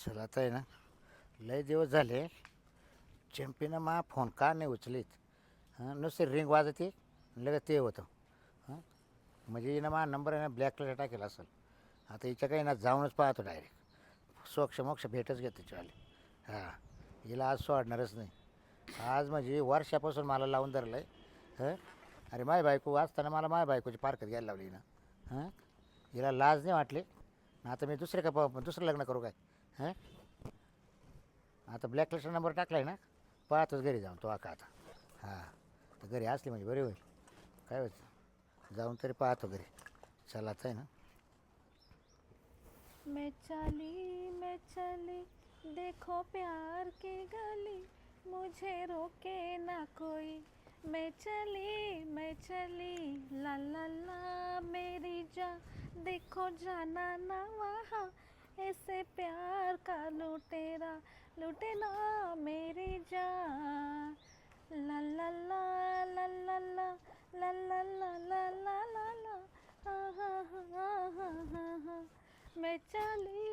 चला आता आहे ना. लय दिवस झाले. चॅम्पियन मा फोन का नाही उचलीत? हां नुसते रिंग वाजते लगेच ते होतं. हां म्हणजे हिनं मा नंबर आहे ना ब्लॅकला टाकेला असेल. आता हिच्या काही ना जाऊनच पाहतो डायरेक्ट सोक्ष मोक्ष भेटच घेतो तिच्यावाले. हां हिला आज सोडणारच नाही. आज म्हणजे वर्षापासून मला लावून धरलं आहे हं अरे माय बायको वाचताना मला माय बायकोची पारखत घ्यायला लावली ना हां हिला लाज नाही वाटली? आता मी दुसरे का प- दुसरं लग्न करू काय? हां? आता ब्लॅकलिस्टचा नंबर टाकला आहे ना? पाहतोच घरी जाऊन तो आका आता. हां तर घरी असली म्हणजे बरी होईल. काय होतं? जाऊन तरी पाहतो घरी. चलाच आहे ना? मैं चली मैं चली देखो प्यार की गली मुझे रोके ना कोई। मैं चली मैं चली ला ला ला मेरी जा देखो जाना ना वहाँ ऐसे प्यार का लुटेरा लुटे ना मेरी जा ला ला ला ला ला ला ला ला ला ला ला ला ला हा हा हा हा हा हा मैं चली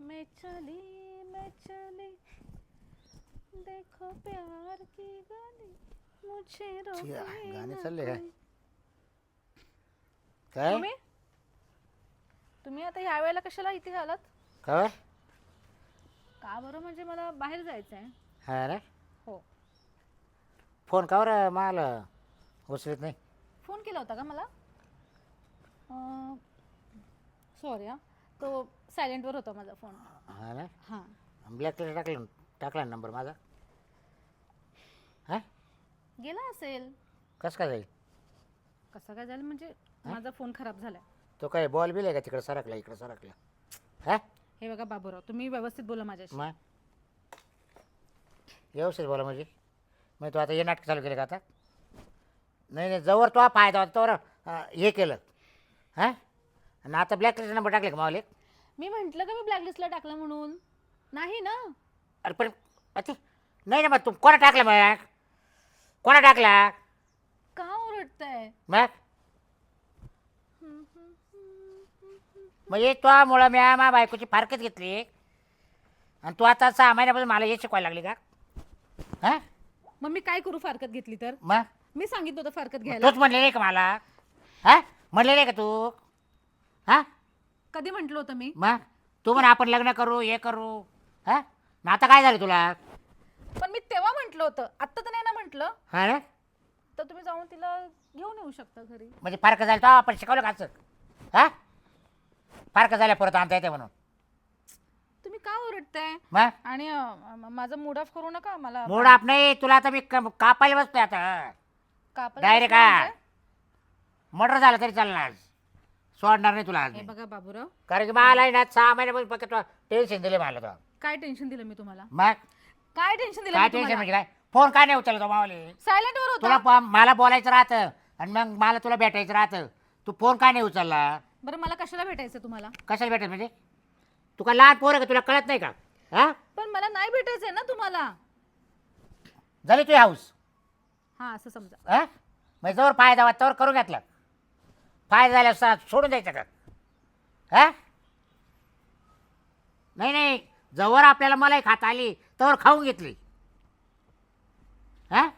मैं चली मैं चली देखो प्यार की गली मुझे रोके गाणे चालले काय? कोई. काय तुम्ही तुम्ही आता ह्या वेळेला कशाला इथे आलात? काय का बरं? म्हणजे मला बाहेर जायचं आहे हा रे हो. फोन का बरं मला? उचलत नाही. फोन केला होता का मला? सॉरी हा. तो सायलेंटवर होता माझा फोन. हा ना? हां. ब्लॅकलिस्ट टाकला टाकला नंबर माझा. हां? गेला असेल. कसं काय जाईल? कसं काय झालं म्हणजे माझा फोन खराब झालाय. तो काय बॉल बिल आहे का तिकडे सरकला इकडे सरकला? हा? हे बघा बाबूराव तुम्ही व्यवस्थित बोला माझ्याशी. मग? व्यवस्थित बोला म्हणजे. मग तू आता हे नाटक चालू केलं का आता? नाही नाही जवळ तो हा फायदा होता तोवर अं, हे केलं. हां? आणि आता ब्लॅकलिस्ट नंबर टाकले का मावले मी म्हंटल का मी ब्लॅकलिस्टला टाकलं म्हणून? नाही ना. अरे पण अति नाही ना मग तू कोणा टाकला मग? कोणा टाकला? का ओरडताय? मग? म्हणजे तो मुळं मी मा बायकोची फारकत घेतली. आणि तू आता सहा महिन्यापासून मला हे शिकवायला लागली का? हां? मग मी काय करू फारकत घेतली तर? मग? मी सांगितलं होतं फारकत घ्यायला. तूच म्हणले नाही का मला? हा? म्हणले नाही का तू? हा? कधी म्हंटल होतं मी? मग? तू म्हण आपण लग्न करू हे करू. हा? ना आता काय झालं तुला? पण मी तेव्हा म्हंटल होतं. आत्ता तर नाही ना म्हंटल. हा ना? तर तुम्ही जाऊन तिला घेऊन येऊ शकता घरी. म्हणजे फारकत झालं तो आपण शिकवलं का असं? हा? फारकत झाल्या परत आणता येते म्हणून. तुम्ही का ओरडताय? मग आणि अं, म- माझा मूड ऑफ करू नका मला. मूड आप नाही तुला आता मी क- कापायला बसतोय आता. कापायला डायरेक्ट हा. म्हणजे? मर्डर झालं तरी चालणार. सोडणार नाही तुला आज हे मी. बघा बाबूराव. कारण की मला आहे ना सहा महिन्यापासून फक्त तुला टेन्शन दिले मला तो. काय टेन्शन दिलं मी तुम्हाला? मग काय टेन्शन दिलं काय टेन्शन म्हणजे काय? फोन काय नाही उचलला तो मावले सायलेंट वर तुला होता प- मला बोलायचं राहतं आणि मग मला तुला भेटायचं राहतं. तू फोन काय नाही उचलला? बरं मला कशाला भेटायचं तुम्हाला? कशाला भेटायचं म्हणजे? तू का लहान पोरं का? तुला कळत नाही का? हा? पण मला नाही भेटायचंय ना तुम्हाला. झाली तुझी हाऊस. हा असं समजा. हा? म्हणजे जवळ फायदा होता तवर करून घेतला. फायदा झाल्यावर सा- सोडून द्यायचं का? हा? नाही नाही. जवळ आपल्याला मलाई खाता आली तवर खाऊन घेतली. हा?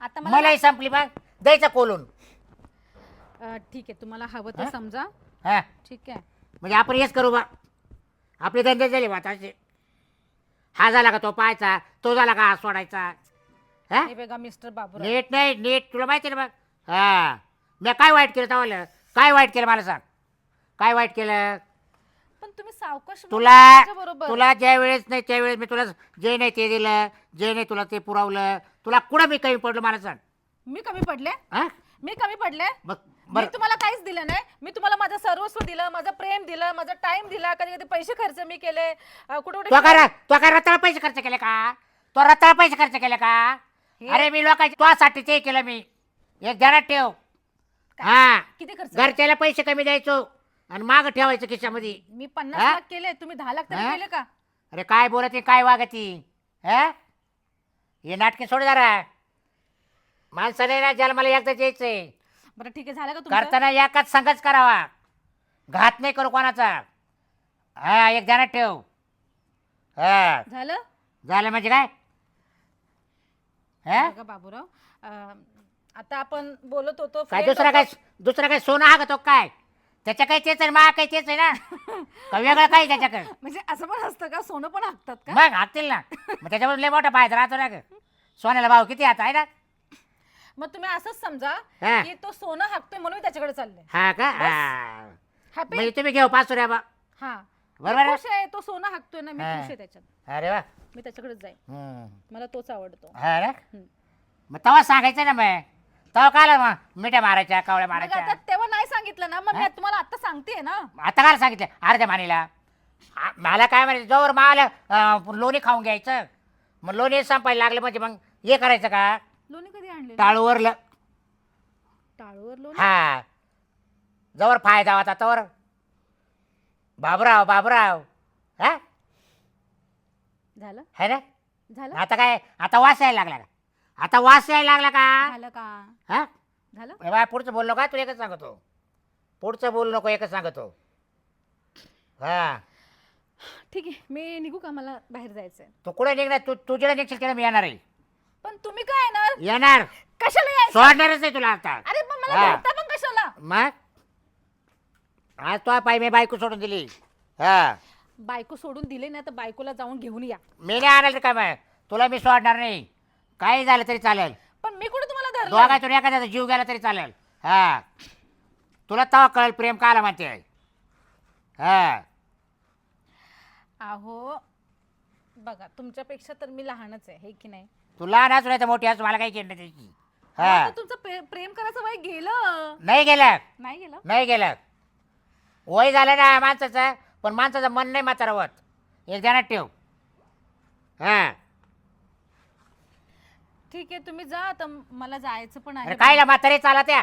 आता मला मलाई संपली मग द्यायचा कोलून. अं, ठीक आहे तुम्हाला हवं तर हा? समजा. हा. ठीक आहे. म्हणजे आपण हेच करू बा. आपले धंदे झाले बा असे. हा झाला का तो पाहायचा तो झाला का हा सोडायचा? हा? हे बघा मिस्टर बाबूराव. नीट नाही नीट. तुला माहिती ना बघ हा. मी काय वाईट केलं तवाला काय वाईट केलं मला सांग? काय वाईट केलं? पण तुम्ही सावकाश तुला बरोबर. तुला ज्या वेळेस नाही त्यावेळेस मी तुला जे नाही ते दिलं जे नाही तुला ते पुरवलं. तुला कुठं मी कमी पडलो मला सांग? मी कमी पडले? हा? मी कमी पडले? मग मी बरं. तुम्हाला काहीच दिलं नाही. मी तुम्हाला माझं सर्वस्व दिलं माझं प्रेम दिलं माझा टाइम दिला. कधी कधी पैसे खर्च मी केले. अं, कुठे तो कुठे काय तो काय रताळ पैसे खर्च केले का? तो रताळ पैसे खर्च केले का? अरे मी लोकांच्या तुझ्यासाठी ते केलं मी. एक ध्यानात ठेव. हा. किती खर्च? घरच्याला पैसे कमी द्यायचो आणि माग ठेवायचं खिशामध्ये. मी पन्नास हा? लाख केले. तुम्ही दहा लाख तरी हा? केले का? अरे काय बोलते काय वागती हा? हे नाटके सोड जरा. माणसाने ना ज्याला मला एकदा यायचंय. बरं ठीक आहे झालं का तुमचं? करताना एकाच संघच करावा. घात नाही करू कोणाचा. हा एक ध्यानात ठेव. हा. झालं? झालं म्हणजे काय? हा? बघा बाबूराव अं, आता आपण बोलत होतो काय दुसरा काय दुसरा काय सोनं हा का तो काय? त्याच्या काही तेच आहे मा काही तेच आहे ना? का वेगळं काय त्याच्याकडे? म्हणजे असं पण असतं का? सोनं पण हाकतात का? मग हाकतील ना. मग त्याच्यावर लय मोठा फायदा राहतो ना ग. सोन्याला भाव किती आता आहे ना? मग तुम्ही असंच समजा हा. की तो सोनं हाकतोय म्हणून मी त्याच्याकडे चालले. हा का? हा. हॅपी म्हणजे तुम्ही घेऊ पाच बा. हा. बरोबर आहे? खुश आहे तो सोनं हाकतोय ना मी हा. खुश आहे त्याच्यात. अरे वा. मी त्याच्याकडेच जाईन. हम्म. मला तोच आवडतो. हा ना? हम्म. मग तेव्हा सांगायचं ना मग. तेव्हा काय मग? मिठ्या मारायच्या कावळ्या मग आता मारायच्या तेव्हा नाही सांगितलं ना मग मी हा? तुम्हाला आता सांगते ना. आता काय सांगितलं? अर्ध्या मानीला. आ- मला काय म्हणायचं? जोवर मला अं, लोणी खाऊन घ्यायचं. मग लोणी संपायला लागलं म्हणजे मग हे करायचं का? लोणी कधी आणले? टाळूवरलं टाळूवर लोणी? हा. जवळ फायदा होता तवर. बाबराव बाबराव. हा? झालं? है ना? झालं? आता काय? आता वास यायला लागला का? आता वास यायला लागला का? झालं का? हा? झालं? बाय पुढचं बोल नको का? तुला एकच सांगतो. पुढचं बोल नको एकच सांगतो. हा. ठीक आहे मी निघू का? मला बाहेर जायचंय. तू कुठे निघणार? तू तुझ्याला निघशील नाही मी येणार आहे. पण तुम्ही काय येणार येणार. कशाला यायचं? सोडणारच नाही तुला आता. अरे पण मला हा. भेटता पण कशाला? मग? आज तो पाय मी बायको सोडून दिली. हा. बायको सोडून दिले ना तर बायकोला जाऊन घेऊन या. मी नाही आणलं का मग? तुला मी सोडणार नाही. काही झालं तरी चालेल. पण मी कुठे तुम्हाला धरलं? दोघातून एखाद्याचा जीव गेला तरी चालेल. हा. तुला तवा कळेल प्रेम काला म्हणते. हा. अहो बघा तुमच्यापेक्षा तर मी लहानच आहे हे की नाही? तू लहान असू नाही तर मोठी असू मला काही केलं त्याची. हा. आता तुमचं प्रे- प्रेम करायचं वय गेलं. नाही गेलं. नाही गेलं? नाही गेलं. वय झालं ना माणसाचं पण माणसाचं मन नाही म्हातारा होत एक ध्यानात ठेव. हा. ठीक आहे तुम्ही जा आता मला जायचं पण अरे आहे कायला म्हातारे चाला त्या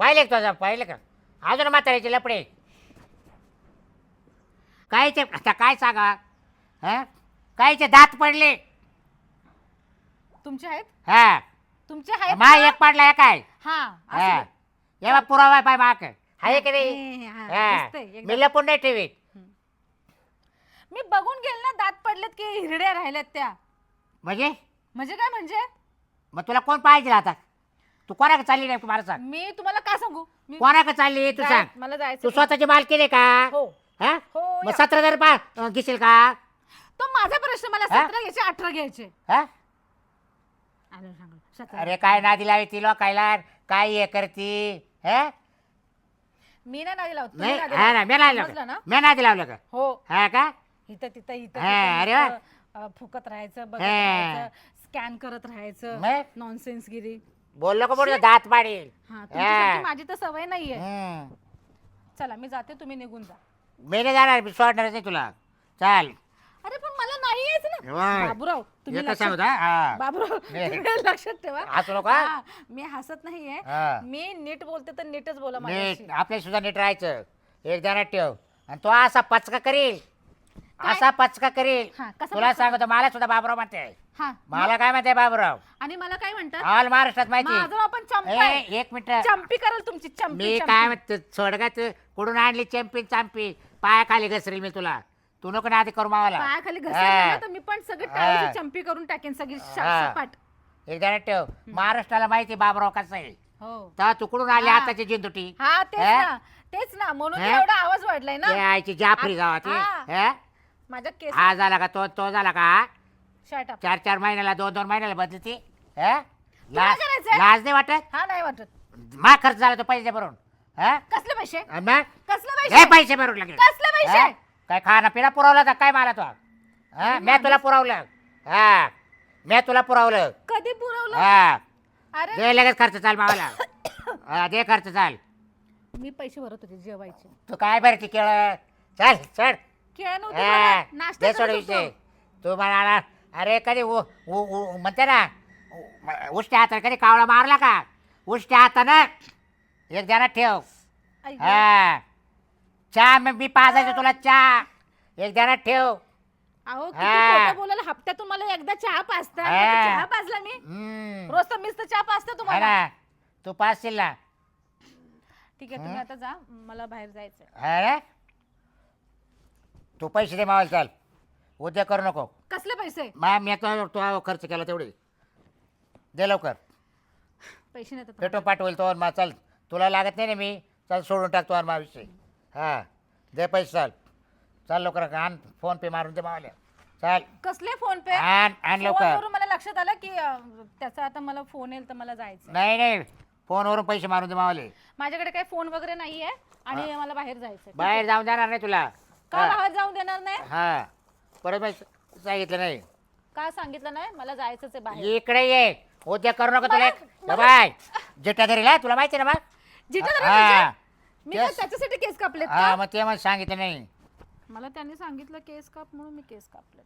पाहिले का तुझा? पाहिलं का? अजून म्हाताऱ्याचे लपडे. कायचे आता काय सांगा? हा? कायचे दात पडले? तुमचे आहेत? हा. तुमचे आहेत मा? एक पडला एक काय हा असू हा दे. एव्हा पुरावा पाय माक आहे की नाही? हा, हा. दिसतंय. मी लपून नाही ठेवी मी बघून गेल ना दात पडलेत की हिरड्या राहिल्यात त्या. म्हणजे? म्हणजे काय म्हणजे? मग तुला कोण पाहिजे आता? तू कोणाकडे चालली नाही मला सांग. मी तुम्हाला काय सांगू? मी कोणाकडे चालली तू जाय- सांग. मला जायचं तू स्वतःची माल केले का? हो. हा? हो मग या. सतरा हजार पा घेशील का? तो माझा प्रश्न मला हा? सतरा घ्यायचे अठरा घ्यायचे. हा? सांगू. अरे काय नादी लावी ती लोकायला? काय हे करती? हा? मी नाही नादी लावत. तुम्ही नाही नादी हा ना. मी नाही समजलं लावलं ना? मी नादी लावलं का? हो. हा का? इथं तिथं इथं हा, अरे वा. नुसतं, अं, फुकत राहायचं बघत हा. राहायचं स्कॅन करत राहायचं मग? नॉनसेन्स गिरी. बोललो का बोलतो दात पाडील. हा तुमच्यासारखी. माझी तर सवय नाहीये. हम्म. चला मी जाते तुम्ही निघून जा. मी नाही जाणार मी सोडणारच नाही तुला. चाल. अरे पण मला नाही यायचं. ना बाबूराव तुम्ही एकच लक्षात- सांगतो हा? हा. बाबूराव नाही. तुम्ही लक्षात ठेवा. हसू नका हा, मी हसत नाहीये. हा. मी नीट बोलते तर नीटच बोला नीट. आपल्या सुद्धा नीट राहायचं. एक ध्यानात ठेव. आणि तो असा पचका करील? असा पचका करील. हा, कसा तुला पचका? सांगतो मला सुद्धा बाबूराव म्हणते. हा. मला काय म्हणते बाबूराव? आणि मला काय म्हणतात? ऑल महाराष्ट्रात माहिती. चंपा आहे. ए, एक मिनिट. चंपी कराल तुमची चंपी मी चंपी. काय म्हणतो सोडगात कुठून आणली चॅम्पी चांपी? पायाखाली घसरेल मी तुला. तू नको ना आधी करू मावाला पायाखाली. घसरलं ना तर मी पण सगळी हा. टाळीची चंपी करून टाकेन सगळी शा- हा. सपाट एक ध्यानात ठेव महाराष्ट्राला माहिती बाबूराव कसं आहे हो तर तू कुठून आली हा. आताची जिंदुटी हा तेच हा? ना तेच ना म्हणून हा? एवढा आवाज वाढलाय ना आईची जाफरी गावाची हा. हे? माझ्या केस हा झाला का तो तो झाला का शर्ट चार चार महिन्याला दोन दोन महिन्याला बदली ती हे? तुला लाज करायचंय? लाज नाही वाटत हा नाही वाटत मा खर्च झाला तो पैसे भरून हा? कसले पैसे आणि मग कसले हे पैसे पैसे भरून लागले कसले पैसे हा? काय खाना पिना पुरवला तर काय मला तो हा? मी तुला पुरवलं. हा. मी तुला पुरवलं. कधी पुरवलं? हा. अरे. दे लगेच खर्च चाल मावाला. हा दे खर्च चाल. मी पैसे भरत होते जेवायचे. तू काय बरं ती केळ? चल चढ. केळं नव्हती हा, भरत, नाश्ता दे सोड करत विषय होतो. तू म्हणाला अरे कधी उ- उ- उ- म्हणते ना उ- उष्ट्या हाताने कधी कावळा मारला का? उष्ट्या हातानं एक जरा ठेव. आई गं. हा. चहा मग मी पाजायचो तुला चहा. एक जरा ठेव. अहो किती हा. खोटं बोलायला हप्त्यातून मला एकदा चहा पाजता. हा. तर चहा पाजला मी? हम्म. रोज तर मीच तर चहा पाजते है तुम्हाला. ना. तू पाचशील ना. ठीक आहे तुम्ही आता जा. मला बाहेर जायचंय. अरे तू पैसे दे मावाला चाल. उद्या करू नको. कसले पैसे? मा मी तो तो खर्च केला तेवढे. दे लवकर. पैसे नाही पेटो पाठवेल तो मा चल. तुला लागत नाही ना मी. चल सोडून टाकतो मा विषय हां दे पैसे चाल. चाल लवकर आण फोन पे मारून दे मावाल्या चाल. कसले फोन पे? आण आण लवकर. फोनवरून मला लक्षात आलं की अं, त्याचा आता मला फोन येईल तर मला जायचं नाही नाही. फोनवरून पैसे मारून दे मावाले. माझ्याकडे काही फोन वगैरे नाहीये आणि मला बाहेर जायचं बाहेर जाऊन जाणार नाही तुला. का बाहेर जाऊ देणार नाही? हा. परत मी सांगितलं नाही. का सांगितलं नाही? मला जायचंच आहे बाहेर. इकडे ये. उद्या करू नका तुला. बाय. जेटा ला तुला माहिती ना मग? जिथं जरा हा मी काय. त्याच्यासाठी केस कापलेत हा का? मग ते मग सांगितलं नाही. मला त्यांनी सांगितलं केस काप म्हणून मी केस कापले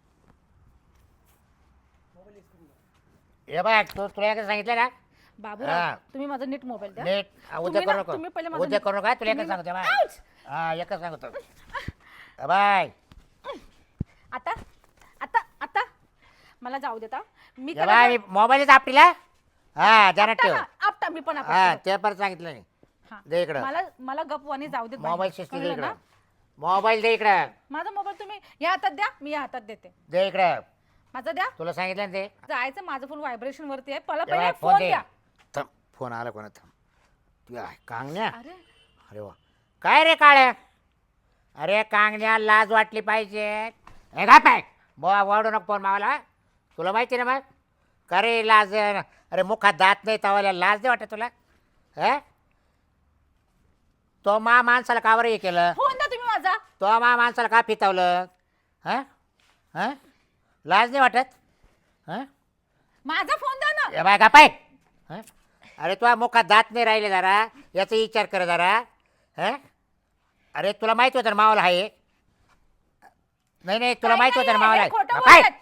हे बघ तू तुला एकच सांगितलं ना? हा. बाबूराव तुम्ही माझा नीट मोबाईल द्या. नीट हा, उद्या तुम्ही करू ना- तुम्ही पहिले नको माझं उद्या करू नका तुला एकच तुम्ही सांगतो बाय Ouch! हा एकच सांगतो. बाय. आता आता आता. मला जाऊ देता मी हे बाय मोबाईलच आपटीला? हा ध्यानात ठेव. आपटा मी पण हा आपटतो. ते परत सांगितलं नाही. हा. दे इकडं. मला मला गपवानी जाऊ देत मोबाईल. शिस्ती दे कळलं ना? इकडं मोबाईल दे इकडं. माझा मोबाईल तुम्ही या हातात द्या मी या हातात देते. दे इकडं. माझा द्या. तुला सांगितलं ना ते? जायचं माझा फोन व्हायब्रेशन वरती आहे. पहिला हे पहिले फोन फोन दे. द्या. थांब फोन आला कोणा थांब. तू आहे कांगण्या? अरे. अरे वा. काय रे काळ्या? अरे कांगण्या लाज वाटली पाहिजे. हे काय पाय बो वाढू नको फोन मावाला तुला माहिती ना मग? का रे लाज? अरे मुखात दात नाही तवाला लाज नाही वाटत तुला? हे? तो मा माणसाला का बरं हे केलं? फोन द्या तुम्ही माझा. तो मा माणसाला का फितावलं? हां? हां? लाज नाही वाटत? हां? माझा फोन द्या ना. हे बाय का पाय हं? अरे तुला मुखात दात नाही राहिले जरा. याचा विचार कर जरा. हं? अरे तुला माहिती होतं ना मावाला आहे नाही नाही तुला काय माहिती होतं ना नाही, मावाला हे? खोटं आहे. बोलतायत.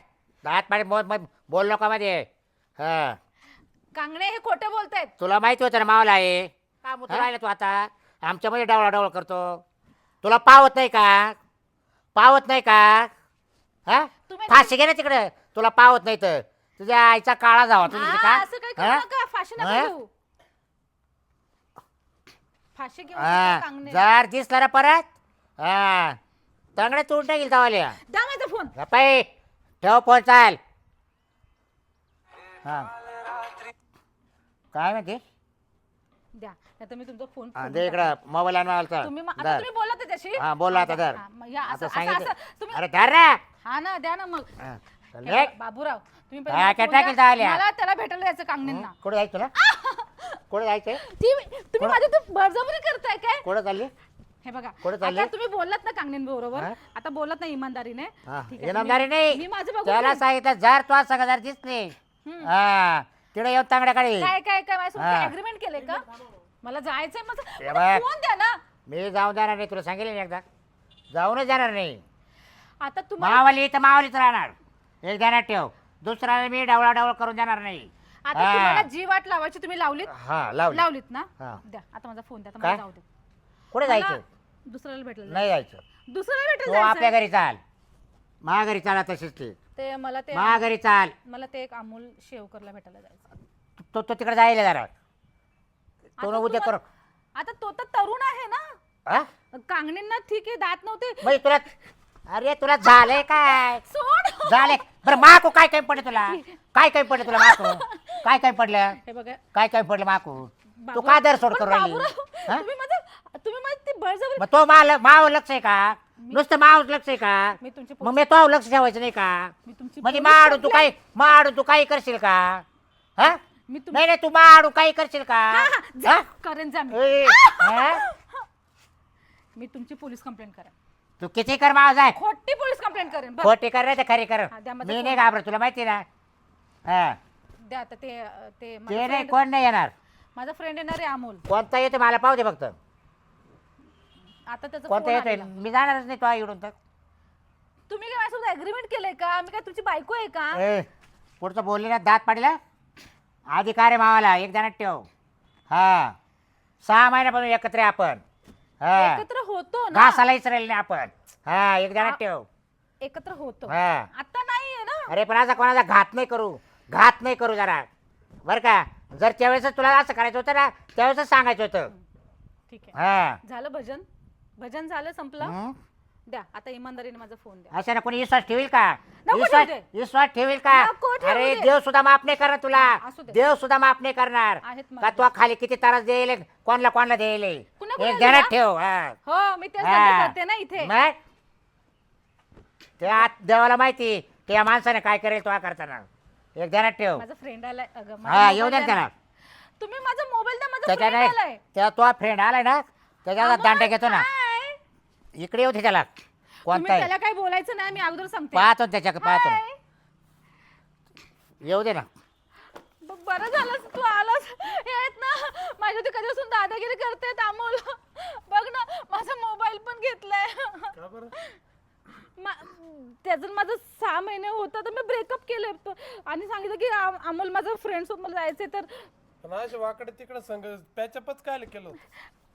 दात पाय बोल मग बोल नका मध्ये. हा. कांगणे हे खोटे बोलतायत. तुला माहिती होतं ना मावाला आहे का मुत राहिला तू आता. आमच्यामध्ये डावळा डावळ करतो. तुला पावत नाही का? पावत नाही का? हा? तुम्ही- फाशी घे ना तिकडे. तुला पावत नाही तर. तुझ्या आईचा काळा जावा तुझी हा, का असं काही करू? नका. फाशी नका हं? घेऊ. फाशी घेऊ नका, कांगणे. जर दिसला ना परत हा. तंगडे तोडून टाकील तवाल्या द्या माझा फोन. गप्पाई ठेव फोन चाल. हा. काय म्हणते? द्या. नाही तर मी तुमचा फोन हा, फोडून दे टाकेन. इकडं मोबाईल तुम्ही मा- आता धर. तुम्ही बोला त्याच्याशी. हा बोला आता धर. हा, मग या असं- आता असं- सांगितलं. असं- तुम्ही अरे धर रे हा ना द्या ना मग. हा, चल हे बाबूराव तुम्ही हा, पहिले मला द्या. मला त्याला भेटायला जायचं कांगणेंना. कुठे जायचं तुला? कुठे जायचंय ती तुम्ही माझी तू बळजबरी करताय काय? कुठे चालली? हे बघा कुठं चालली? आता तुम्ही बोललात ना कांगणें बरोबर. हा? आता बोलत नाही इमानदारीने. हा, ठीक आहे, इनामदारी मी- नाही. मी माझं बघून त्याला. सांगितलं जर तो सगळं जर दिसले हम्म. हा तिकडे येऊन तांगड्याकडे काय काय काय माझ्यासोबत हा. अग्रीमेंट केले का? मला जायचंय माझं. बघ. फोन द्या ना. मी जाऊन जाणार नाही तुला सांगितलं ना एकदा. जाऊनच जाणार नाही. आता तुम्हाला मावाली तर मावालीच राहणार. एक ध्यानात ठेव. दुसऱ्याला मी डावळा डावळ करून जाणार नाही. आता हा. तुम्हाला जी वाट लावायची तुम्ही लावलीत? हा लावली. लावलीत ना? हा. द्या. आता माझा फोन द्या. आता काय? मला जाऊ दे. कुठे मला जायचं? दुसऱ्याला भेटलं नाही जायचं. दुसऱ्याला तो भेटलं आपल्या. घरी चाल. मा घरी चाला तशीच ते. ते मला ते मा घरी चाल. मला ते एक अमोल शेवकरला भेटायला जायचं तो तो तिकडे जायला जरा. तो आता उद्या कर. आता तो तर तरुण आहे ना. हा कांगणींना ठीक आहे दात नव्हते. म्हणजे तुला अरे तुला झालंय काय? सोड. झाले बरं माकू काय काय पडलं तुला? काय काय पडलं तुला माकू? काय काय पडलं? हे बघा. काय काय पडलं माकू? तू बाबू- का दर सोड पण करू राहिली? बाबूराव, हा? तुम्ही माझं तुम्ही माझं ते बळजबरी मग तो माल माव लक्ष आहे का? नुसतं माव लक्ष आहे का? मी तुमची मग मी तो लक्ष ठेवायचं नाही का? मी तुमची म्हणजे पोलीस माडू तू complaint- काय माडू तू काही करशील का? हा? मी तुम नाही नाही तू माडू काही करशील का? हा, हा, जा, हा? करेन जा मी. ए, हा? मी तुमची पोलीस कंप्लेंट करेन. तू किती कर माव जाय. खोटी पोलीस कंप्लेंट करेन बरं. खोटी कर नाही तर खरी कर. हा, द्या माझा मी फोन. नाही घाबरत तुला माहिती ना? हा. द्या आता ते अं, ते माझा ते नाही friend- कोण नाही येणार. माझा फ्रेंड येणार आहे अमोल. कोणता येतो मला पाहू दे फक्त. आता त्याचा कोणता phone येतोय? आलेला. मी जाणारच नाही तो इकडून तर. तुम्ही काय माझ्यासोबत अग्रीमेंट केलंय का? मी काय तुमची बायको आहे का? ए पुढचं बोलली ना दात पाडला? अधिकार आहे मावाला एक जणात ठेव. हा. सहा महिन्यापासून एकत्र आहे आपण. हा. एकत्र होतो ना. घासालाच राहील नाही आपण. हा एक जणात ठेव. एकत्र होतो. हा. आता नाहीये ना. अरे पण असा कोणाचा घात नाही करू. घात नाही करू जरा. बरं का? जर त्यावेळेस तुला असं करायचं होतं ना त्यावेळेसच सांगायचं होतं. ठीक आहे. हा. झालं भजन? भजन झालं संपलं? हं? द्या आता इमानदारीने माझा फोन द्या. असं ना कोणी विश्वास ठेवील का? नको विश्वास ठेवू विश्वास ठेवील का नको ठेवू अरे दे. देव सुद्धा माफ नाही करणार तुला असू दे. देव सुद्धा माफ नाही करणार आहेत का माझे. तो खाली किती त्रास देईल कोणला कोणला देईल ध्यानात दिला? ठेव हा हो मी तेच हा. धंदे करते ना इथे मग? ते आत देवाला माहिती त्या माणसाने काय करेल तो करताना एक ध्यानात ठेव माझा फ्रेंड आलाय अगं, माझा हा mobile येऊ दे द्या ना त्याला ना. तुम्ही माझा मोबाईल द्या माझा फ्रेंड त्याच्याने आलाय त्या तो फ्रेंड आलाय ना त्याच्या अमोल, दांडा घेतो ना? इकडे येऊ दे त्याला तुम्ही कोणता आहे? त्याला काही बोलायचं नाही मी अगोदर सांगते. पाहतो ना त्याच्याकडे पाहतो ना. हाय. येऊ दे ना. ब- बरं झालं तू आलास. हे आहेत ना माझ्या ते कधीपासून दादागिरी करते अमोल बघ ना माझा मोबाईल पण घेतलाय. का बरं? मा- त्याचं माझं सहा महिने होतं तर मी ब्रेकअप केलंय. तो- आणि सांगितलं की अम- अमोल माझा फ्रेंड सोबत मला जायचंय तर पण असे वाकडे तिकडे संग पॅचअपच काय केलं होतं?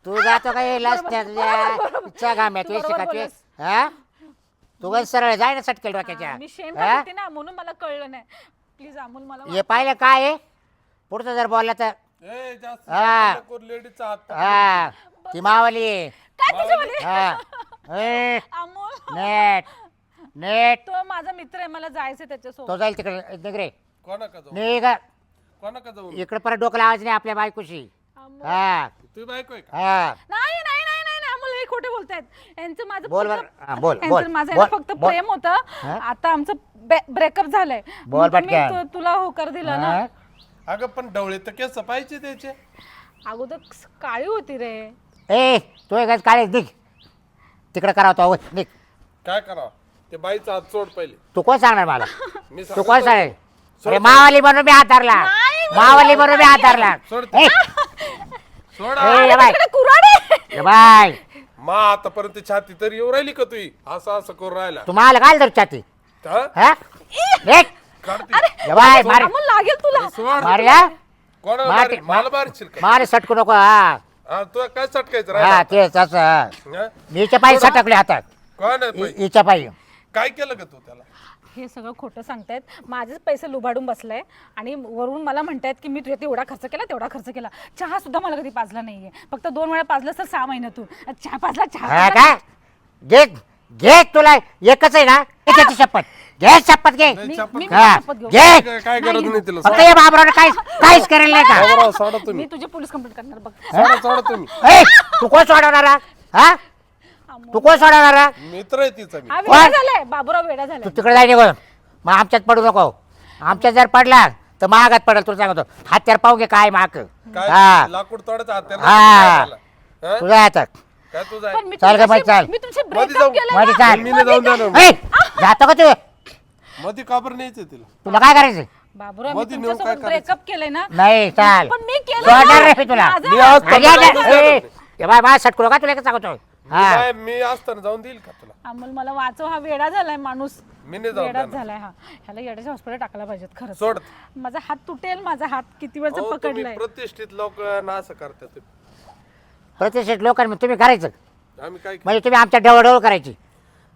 तू जातो का येलास बरोबर, बरोबर. त्याच्या गाम्यात तू वेळ बरोबर शिकायची बोललास. हा? तू काय सरळ जाय ना सटकेल हा, डोक्याच्या मी शेण हा? होती ना म्हणून मला कळलं नाही. प्लीज अमोल मला हे पाहिलं काय आहे? पुढचं जर बोलला तर. ए जास्त हा. लेडीचा हात पकड. हा. ती मावली. आहे. काय हा. ए, अमोल. नेट. नेट. तो माझा मित्र आहे मला जायचंय तो त्याच्यासोबत जाईल तिकडे. निघरे कोणाका जाऊ? निघ. कोणाका जाऊ? इकडे परत डोकं लावायचं नाही आपल्या बायकोशी. अमोल. हा. तू बायको आहे का? हा. नाही नाही नाही नाही हे खोटे बोलतायत. यांचं माझं बोल. हा, बोल, यांचं बोल, माझं बोल, ना फक्त बोल. प्रेम होतं. हा? आता आमचं ब्रेकअप झालंय. बोल मग मी पटकन. तु- तुला होकार दिला ना? हा? अगं पण डवळे तर केस पाहिजे त्याचे. अगोदर काळी होती रे. ए तू एक काळे निघ. तिकडे करावतो अहो, निघ. काय करावं? ते बाईचा हात सोड पहिले. तू कोण सांगणार मला? मी तू. कोण सांगेल. अरे मावाली म्हणून मी हात धरला. नाही, मावाली म्हणून मी हात धरला. सोड. ए, सोड. ए, ये बाय तिकडे कुऱ्हाड ये बाय मा आतापर्यंत छाती तर येऊ राहिली का तुही असं असं करून राहिला. तू मला घाल धर छाती? हा? हा? निघ. काढते. ये बाय मार. अमोल लागेल तुला. सोड. मारला कोणाला मार- मारी- मला मारशील का? मार सटकू नको हा. हा तुला काय सटकायचं हा राहिला? हा. हा? मी हिच्या पायी सटकले हातात. कोण आहे हि-? हिच्या पायी. काय केलं का तू त्याला? हे सगळं खोटं सांगतायत. माझेच पैसे लुबाडून बसलाय. आणि वरून मला म्हणतायत की मी तुझ्या तेवढा खर्च केला तेवढा खर्च केला. चहा सुद्धा मला कधी पाजला नाहीये. फक्त दोन वेळा पाजलं तर सहा महिन्यातून. चहा पाजला चहा हा. का? घे घे तुला. एकच आहे ना? घे त्याची शपथ. घे शपथ घे. मी- शपथ मी हा. शपथ घेऊ. घे. काय- काय गरज नाही तिला. फक्त ये बाबरावनं काहीच काहीच करेल नाही का? बाबराव, सोडा तुम्ही. मी तुझी पोलीस कंप्लेंट करणार बघ. सोडा सोडा तुम्ही. ए, तू कोण सोडवणार? हा? हा. तू कोण सोडवणार हा? मित्र आहे तिचा मी हा कोण? वेडा झालाय बाबूराव वेडा झालाय तू तिकडे जाय निघून मग आमच्यात पडू नको आमच्यात जर पडला तर महागात पडेल तुला सांगतो हत्यार पाहू घे काय माक काय हा लाकूड तोडायचं हात त्याला हा. काय झालं? हा? तुझा आता काय तुझं आहे? पण मी चाल गं बाई, चाल. मी तुमचे मध्ये जाऊ. केलं मध्ये. चाल. मी नाही जाऊन देणार ए, जातो का तू मध्ये काबर न्यायचं तिला तुला काय करायचं बाबूराव मी मध्ये नेऊन काय तुमच्यासोबत करायचं? ब्रेकअप केलंय ना नाही चाल पण मी केलं सोडणार ना. नाही मी तुला माझं- मी आज अरे, पंधरा अरे, दिवस ए, झाले. ए बाय बाय सटकू नका तुला एक सांगतो मी हा. काय- मी असताना जाऊन देईल का तुला? अमोल मला वाचव हा वेडा झालाय माणूस. मी नाही जाऊन वेडाच देणार. झालाय हा. ह्याला येड्याच्या हॉस्पिटल टाकला पाहिजेत खरंच. सोड. माझा हात तुटेल माझा हात किती वेळचं अहो, तुम्ही पकडलाय? प्रतिष्ठित लोक ना असं करतात तुम्ही. प्रतिष्ठित लोकांनी तुम्ही करायचं? आम्ही काय म्हणजे तुम्ही आमच्या डवळडवळ करायची.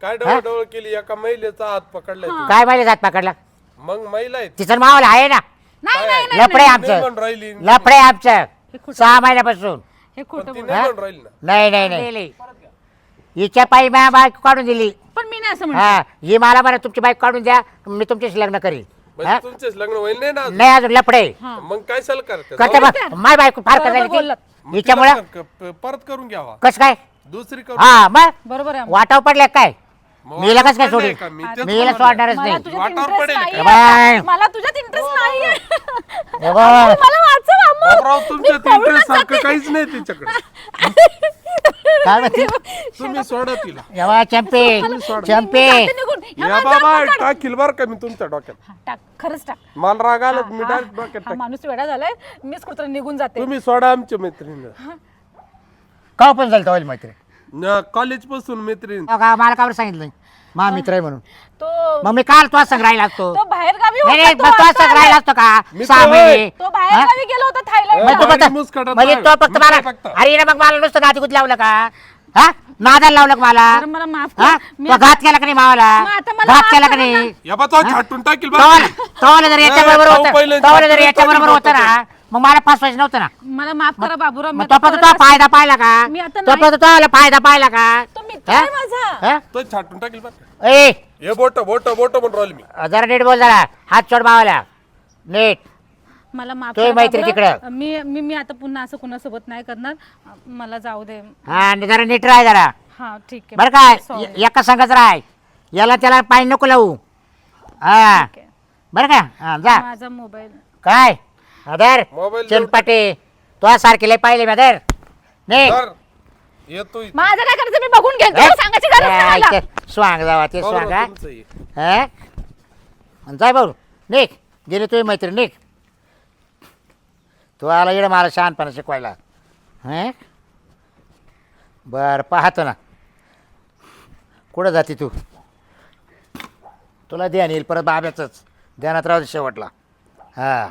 काय डवळ डवळ केली? एका महिलेचा हात पकडलाय तू. काय माहिती जात पकडला? मग महिला आहे ती. तिचं मावाला आहे ना? नाही नाही नाही लफडे नाही. आमचं. म्हणून राहिली. लफडे आमचं. खोटं. सहा महिन्यापासून. हे खोटं पण ती बोल नाही म्हणून राहिली ना. नाही. नाही नाही. हिच्या पायी माझ्या बायको काढून दिली पण मी नाही असं म्हणते हा ही मला म्हणा तुमची बाईक काढून द्या मी तुमच्याशी लग्न करीन हा? म्हणजे तुमचेच लग्न होईल नाही ना अजून. नाही अजून लफडे मग काय सल करते माय बायको फार बरोबर बोललात. हिच्यामुळं परत करून घ्यावा कस काय दुसरी करून हा मग बरोबर आहे अमोल. वाटाव पडले काय मग मी लगच काय पडलंय का? मी तेच मी हिला म्हणलं. सोडणारच मला नाही तुझ्यात वाटावर इंटरेस्ट पडेल नाहीये बाय. मला तुझ्यात इंटरेस्ट नाहीये हे बघ. अमोल, मला वाचव अमोल. बाबराव तुमच्या मी पळूनच इंटरेस्ट सारखं जाते. काहीच नाही तिच्याकडे काय म्हणते? तुम्ही सोडा तिला. जेव्हा या बाबा. टाकील बर का मी तुमच्या डोक्यात. हा, टाक खरंच टाक. मला राग आला मी डायरेक्ट डोक्यात हा टाक. माणूस वेडा झालाय मीच कुठं निघून जाते. तुम्ही सोडा आमच्या मैत्रिणी का पण झालं होईल मैत्री कॉलेजपासून मैत्रीण. अहो, का मला कावर सांगितलं मा मित्र आहे म्हणून. तो मग मी काल तुला संग राहिला लागतो तो बाहेर गावी नाही होता नाही तो मग तुला आता संग आलाय. राहिला लागतो का? मित्र सहा होय. महिने. तो बाहेर गावी गेला होता थायलंड म्हणजे तू बाहेर फक्त- मुस्कटात म्हणजे. तो फक्त मला फक्त. अरे ना मग मला नुसतं नादी लावलं का? हा? नादाला लावलं का मला? तर मला माफ हा? कर मी तो घात केला का नाही मावाला? आता मला घात माफ केला का करा नाही? या बा तो छाटून टाकील बा. तवाला तवाला जर याच्या बरोबर होतं तवाला जर याच्या बरोबर होतं ना मग मला फसवायचं नव्हतं ना. मला माफ करा बाबूराव मी मग तो फायदा पाहिला का? मी आता तो आला फायदा पाहिला का? तो मित्र आहे माझा. हा? तो छाटून टाकेल ए! हे बोट बोट बोट म्हणून राहिली मी. जरा नीट बोल जरा. हात सोड मावाला. नीट. मला माफ तोही करा मैत्री बाबूराव. मी मी मी आता पुन्हा असं कुणासोबत नाही करणार. मला जाऊ दे. हा आणि जरा नीट राह जरा. हा ठीक आहे. बरं काय Sorry. य- एका संघाच राह. याला त्याला पाय नको लावू. हा. ठीक आहे. बरं का? हा जा. माझा मोबाईल. काय? अदर मोबाईल चेनपाटे तो सारखे पाहिले मी अदर नीट. माझं काय करायचं? मी बघून घेईन तुला सांगायची गरज नाही मला. स्वांग जावा ते स्वांग हा? तुमचं हे. हा आणि जाय भाऊ. निक गेली तुझी मैत्री निक तू आला इकडे मला शहाणपणा शिकवायला. हं बरं पाहतो ना. कुठं जाते तू? तुला ध्यान येईल परत बाब्याचंच. ध्यानात राहू दे शेवटला. हां.